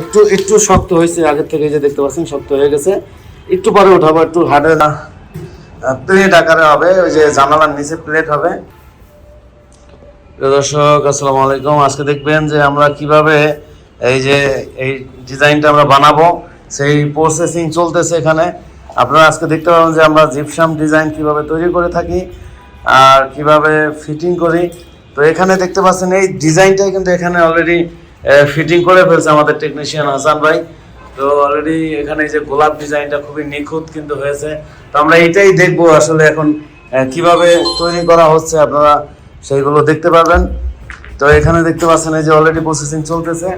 একটু একটু শক্ত হয়েছে আগের থেকে যে দেখতে পাচ্ছেন, শক্ত হয়ে গেছে। একটু পরে উঠাবো, একটু না। প্লেট আকারে হবে, ওই যে জানালার নিচে প্লেট হবে। দর্শক, আসসালামু আলাইকুম। আজকে দেখবেন যে আমরা কীভাবে এই যে, এই ডিজাইনটা আমরা বানাবো, সেই প্রসেসিং চলতেছে এখানে। আপনারা আজকে দেখতে পাবেন যে আমরা জিপসাম ডিজাইন কীভাবে তৈরি করে থাকি আর কীভাবে ফিটিং করি। তো এখানে দেখতে পাচ্ছেন, এই ডিজাইনটাই কিন্তু এখানে অলরেডি ফিটিং করে ফেলছে আমাদের টেকনিশিয়ান হাসান ভাই। তো অলরেডি এখানে যে গোলাপ ডিজাইনটা খুবই নিখুঁত কিন্তু হয়েছে। তো আমরা এটাই দেখব আসলে এখন কীভাবে তৈরি করা হচ্ছে আপনারা সেইগুলো দেখতে পারবেন। তো এখানে দেখতে পাচ্ছেন এই যে অলরেডি প্রসেসিং চলতেছে।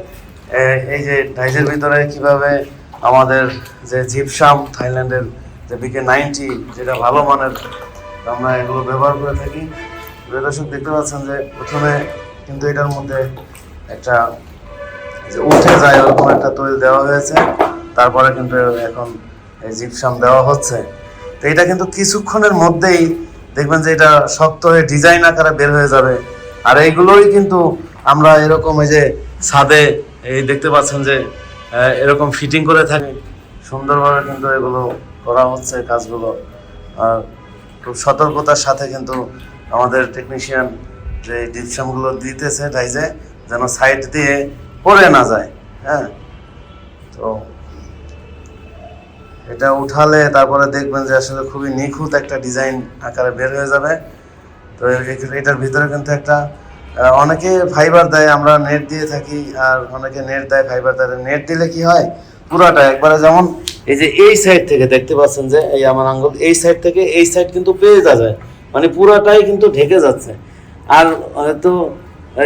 এই যে ডাইজের ভিতরে কীভাবে আমাদের যে জিপসাম থাইল্যান্ডের যে বিকে নাইনটি যেটা ভালো মানের, আমরা এগুলো ব্যবহার করে থাকি। দর্শক, দেখতে পাচ্ছেন যে প্রথমে কিন্তু এটার মধ্যে একটা যে উঠে যায় ওরকম একটা তৈরি দেওয়া হয়েছে। তারপরে কিন্তু এখন জিপসাম দেওয়া হচ্ছে। তো এটা কিন্তু কিছুক্ষণের মধ্যেই দেখবেন যে এটা শক্ত হয়ে ডিজাইন আকারে বের হয়ে যাবে। আর এইগুলোই কিন্তু আমরা এরকম এই যে ছাদে এই দেখতে পাচ্ছেন যে এরকম ফিটিং করে থাকি। সুন্দরভাবে কিন্তু এগুলো করা হচ্ছে কাজগুলো। আর খুব সতর্কতার সাথে কিন্তু আমাদের টেকনিশিয়ান যে ডিপসামগুলো দিতেছে ডাইজে যেন সাইড দিয়ে পড়ে না যায় হ্যাঁ? তো এটা উঠালে তারপরে দেখবেন যে আসলে খুবই নিখুঁত একটা ডিজাইন আকারে বের হয়ে যাবে। তো এটার ভিতরে কিন্তু একটা অনেকে ফাইবার দেয়, আমরা নেট দিয়ে থাকি, আর অনেকে নেট দেয়, ফাইবার দেয়। নেট দিলে কি হয়? পুরাটা একবারে যেমন এই যে এই সাইড থেকে দেখতে পাচ্ছেন যে, এই আমার আঙ্গুল, এই সাইড থেকে এই সাইড কিন্তু পেয়ে যাবে মানে পুরাটাই কিন্তু ঢেকে যাচ্ছে। আর হয়তো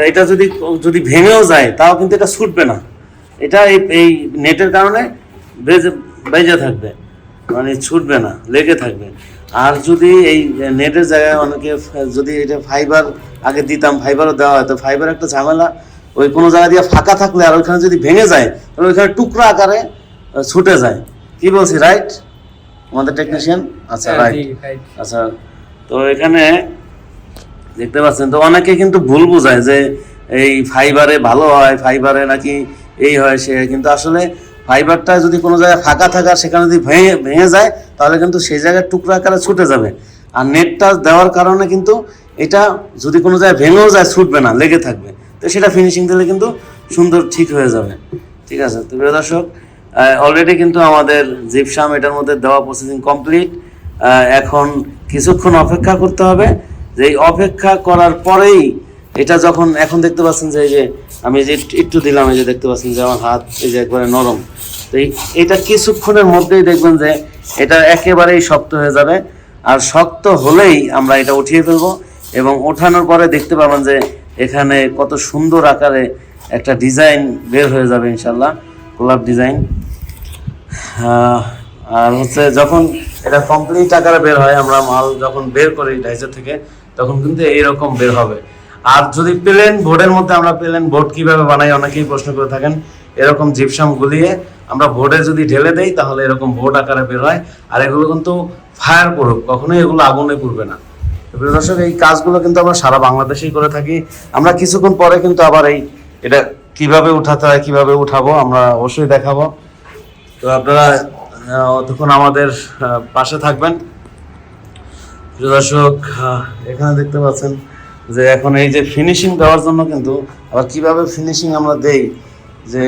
এটা যদি যদি ভেঙেও যায় তাও কিন্তু এটা ছুটবে না। এটা এই এই নেটের কারণে বেজে বেজে থাকবে। মানে ছুটবে না লেগে থাকবে। আর যদি এই নেটের জায়গায় অনেকে যদি এটা ফাইবার আগে দিতাম ফাইবারও দেওয়া হয় তো ফাইবার একটা ঝামেলা। ওই কোনো জায়গা দিয়ে ফাঁকা থাকলে আর ওইখানে যদি ভেঙে যায় তাহলে ওইখানে টুকরা আকারে ছুটে যায়। কি বলছি রাইট আমাদের টেকনিশিয়ান আচ্ছা রাইট আচ্ছা তো এখানে দেখতে পাচ্ছেন, তো অনেকে কিন্তু ভুল বোঝায় যে এই ফাইবারে ভালো হয়, ফাইবারে নাকি এই হয়, সে কিন্তু আসলে ফাইবারটা যদি কোনো জায়গায় ফাঁকা থাকা, সেখানে যদি ভেঙে ভেঙে যায়, তাহলে কিন্তু সেই জায়গায় টুকরা আকারে ছুটে যাবে। আর নেটটা দেওয়ার কারণে কিন্তু এটা যদি কোনো জায়গায় ভেঙেও যায়, ছুটবে না, লেগে থাকবে। তো সেটা ফিনিশিং দিলে কিন্তু সুন্দর ঠিক হয়ে যাবে। ঠিক আছে? তো প্রিয় দর্শক অলরেডি কিন্তু আমাদের জিপসাম এটার মধ্যে দেওয়া প্রসেসিং কমপ্লিট এখন কিছুক্ষণ অপেক্ষা করতে হবে। যে অপেক্ষা করার পরেই এটা যখন এখন দেখতে পাচ্ছেন যে এই যে আমি যে একটু- দিলাম, এই যে দেখতে পাচ্ছেন যে আমার হাত এই যে একবারে নরম। তো এটা কিছুক্ষণের মধ্যেই দেখবেন যে এটা একেবারেই শক্ত হয়ে যাবে। আর শক্ত হলেই আমরা এটা উঠিয়ে ফেলব এবং ওঠানোর পরে দেখতে পাবেন যে এখানে কত সুন্দর আকারে একটা ডিজাইন বের হয়ে যাবে ইনশাল্লাহ গোলাপ ডিজাইন। আর হচ্ছে যখন এটা কমপ্লিট আকারে বের হয়, আমরা মাল যখন বের করি ডাইজার থেকে, তখন কিন্তু এইরকম বের হবে। আর যদি প্লেন ভোটের মধ্যে আমরা প্লেন ভোট কীভাবে বানাই, অনেকেই প্রশ্ন করে থাকেন, এরকম জিপসাম গুলিয়ে আমরা ভোটে যদি ঢেলে দেই, তাহলে এরকম ভোট আকারে বের হয়। আর এগুলো কিন্তু ফায়ার প্রুফ কখনোই এগুলো আগুনে পুড়বে না। দর্শক, এই কাজগুলো কিন্তু আমরা সারা বাংলাদেশেই করে থাকি। আমরা কিছুক্ষণ পরে কিন্তু আবার এই, এটা কীভাবে উঠাতে হয়, কীভাবে উঠাবো, আমরা অবশ্যই দেখাবো। তো আপনারা তখন আমাদের পাশে থাকবেন। দর্শক এখানে দেখতে পাচ্ছেন যে এখন এই যে ফিনিশিং দেওয়ার জন্য কিন্তু আবার কীভাবে ফিনিশিং আমরা দেই, যে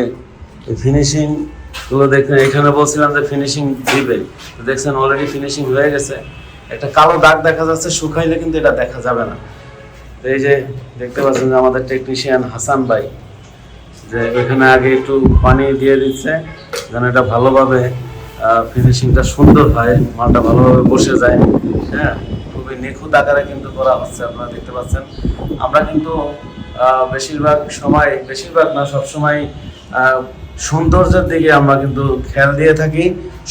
ফিনিশিংগুলো দেখেন, এখানে বলছিলাম যে ফিনিশিং দিবে। দেখছেন অলরেডি ফিনিশিং হয়ে গেছে। একটা কালো দাগ দেখা যাচ্ছে, শুকাইলে কিন্তু এটা দেখা যাবে না। তো এই যে দেখতে পাচ্ছেন যে আমাদের টেকনিশিয়ান হাসান ভাই, যে এখানে আগে একটু পানি দিয়ে দিচ্ছে, যেন এটা ভালোভাবে ফিনিশিংটা সুন্দর হয় মালটা ভালোভাবে বসে যায়। হ্যাঁ খুবই নিখুঁত আকারে কিন্তু করা হচ্ছে, আপনারা দেখতে পাচ্ছেন। আমরা কিন্তু বেশিরভাগ সময়, বেশিরভাগ না সব সময় সৌন্দর্যের দিকে আমরা কিন্তু খেয়াল দিয়ে থাকি,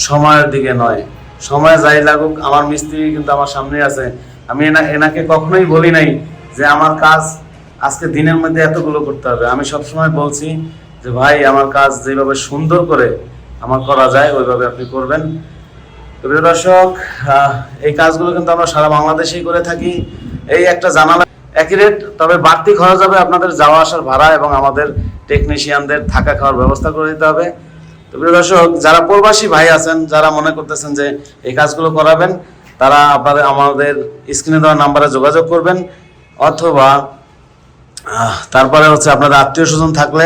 সময়ের দিকে নয়। সময় যাই লাগুক, আমার মিস্ত্রি কিন্তু আমার সামনে আছে। আমি এনা, এনাকে কখনোই বলি নাই যে আমার কাজ আজকে দিনের মধ্যে এতগুলো করতে হবে। আমি সবসময় বলছি যে, ভাই, আমার কাজ যেভাবে সুন্দর করে আমার করা যায়, ওইভাবে আপনি করবেন। তো প্রিয় দর্শক এই কাজগুলো কিন্তু আমরা সারা বাংলাদেশেই করে থাকি। এই একটা জানালা একই রেট তবে বাড়তি খরচ হবে আপনাদের যাওয়া আসার ভাড়া এবং আমাদের টেকনিশিয়ানদের থাকা খাওয়ার ব্যবস্থা করে দিতে হবে। তো প্রিয় দর্শক, যারা প্রবাসী ভাই আছেন, যারা মনে করতেছেন যে এই কাজগুলো করাবেন, তারা আপনাদের আমাদের স্ক্রিনে দেওয়া নাম্বারে যোগাযোগ করবেন, অথবা তারপরে হচ্ছে আপনাদের আত্মীয় স্বজন থাকলে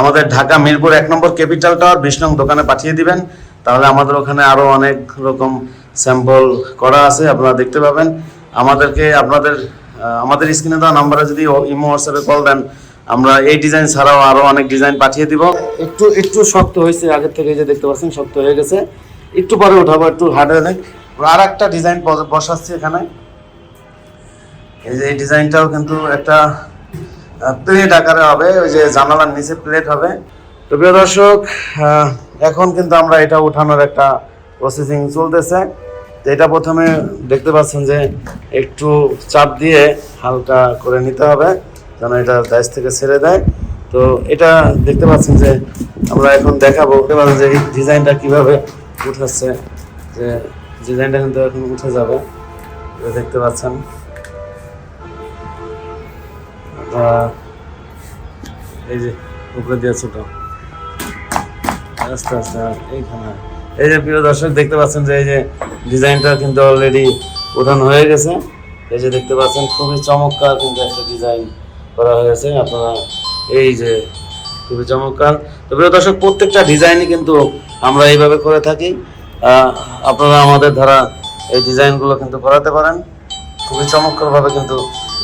আমাদের ঢাকা মিরপুর এক নম্বর ক্যাপিটাল টাওয়ার, বিশ নং দোকানে পাঠিয়ে দিবেন। তাহলে আমাদের ওখানে আরও অনেক রকম স্যাম্পল করা আছে, আপনারা দেখতে পাবেন। আমাদেরকে আপনাদের আমাদের স্ক্রিনে দেওয়া নাম্বারে যদি ইমো হোয়াটসঅ্যাপে কল দেন, আমরা এই ডিজাইন ছাড়াও আরও অনেক ডিজাইন পাঠিয়ে দিব। একটু একটু শক্ত হয়েছে, আগের থেকে যে দেখতে পাচ্ছেন, শক্ত হয়ে গেছে। একটু পরে উঠাবো, একটু হার্ড হয়ে আর একটা ডিজাইন বসাচ্ছি এখানে। এই যে এই ডিজাইনটাও কিন্তু একটা প্লেট আকারে হবে, ওই যে জানালার নিচে প্লেট হবে। তো প্রিয় দর্শক এখন কিন্তু আমরা এটা উঠানোর একটা প্রসেসিং চলতেছে। তো এটা প্রথমে দেখতে পাচ্ছেন যে একটু চাপ দিয়ে হালকা করে নিতে হবে, যেন এটা দাইস থেকে ছেড়ে দেয়। তো এটা দেখতে পাচ্ছেন যে আমরা এখন দেখাবো যে এই ডিজাইনটা কীভাবে উঠাচ্ছে, যে ডিজাইনটা কিন্তু এখন উঠে যাবে। দেখতে পাচ্ছেন। এই যে উপরে দিয়ে ছোট। আস্তে আস্তে, এইখানে। এই যে প্রিয় দর্শক, দেখতে পাচ্ছেন যে এই যে ডিজাইনটা কিন্তু অলরেডি উঠানো হয়ে গেছে। এই যে দেখতে পাচ্ছেন, খুবই চমৎকার কিন্তু একটা ডিজাইন করা হয়েছে। আপনারা এই যে খুবই চমৎকার। তো প্রিয় দর্শক, প্রত্যেকটা ডিজাইনই কিন্তু আমরা এইভাবে করে থাকি। আপনারা আমাদের দ্বারা এই ডিজাইনগুলো কিন্তু করাতে পারেন। খুবই চমৎকার ভাবে কিন্তু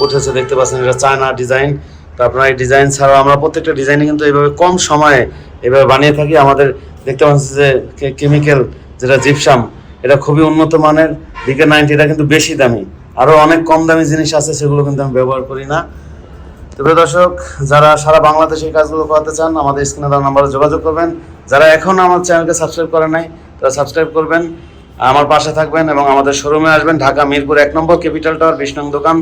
উঠেছে, দেখতে পাচ্ছেন এটা চায়না ডিজাইন তো আপনার এই ডিজাইন ছাড়াও আমরা প্রত্যেকটা ডিজাইনে কিন্তু এইভাবে কম সময়ে এভাবে বানিয়ে থাকি। আমাদের দেখতে পাচ্ছেন যে কেমিক্যাল যেটা জিপসাম এটা খুবই উন্নত মানের। বিকে নাইনটি, এটা কিন্তু বেশি দামি। আরও অনেক কম দামি জিনিস আছে, সেগুলো কিন্তু আমি ব্যবহার করি না। তবে দর্শক, যারা সারা বাংলাদেশে কাজগুলো করাতে চান, আমাদের স্ক্রিনে দেওয়া নাম্বারে যোগাযোগ করবেন। যারা এখন আমার চ্যানেলকে সাবস্ক্রাইব করে নাই, তারা সাবস্ক্রাইব করবেন। আমার পাশে থাকবেন এবং আমাদের শোরুমে আসবেন, ঢাকা মিরপুর এক নম্বর ক্যাপিটাল টাওয়ার নং দোকান।